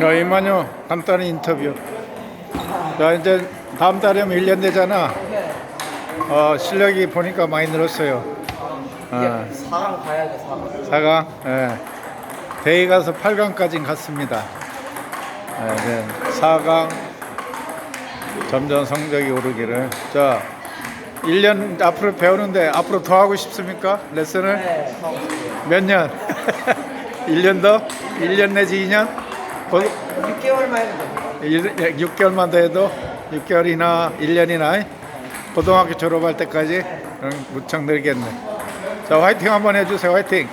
야, 이만요 간단한 인터뷰. 자, 이제 다음 달이면 1년 되잖아. 네. 어, 실력이 보니까 많이 늘었어요. 어, 4강 가야죠, 4강. 4강, 예. 대회 가서 8강까지 갔습니다. 예, 네, 4강 점점 성적이 오르기를. 자, 1년 앞으로 배우는데 앞으로 더 하고 싶습니까? 레슨을? 네, 하고 싶어요. 몇 년? 1년 더? 1년 내지 2년? 곧 6개월만 해도 돼요. 6개월만 더 해도 6개월이나 1년이나 고등학교 졸업할 때까지 응, 무척 늘겠네. 자, 화이팅 한번 해주세요. 화이팅.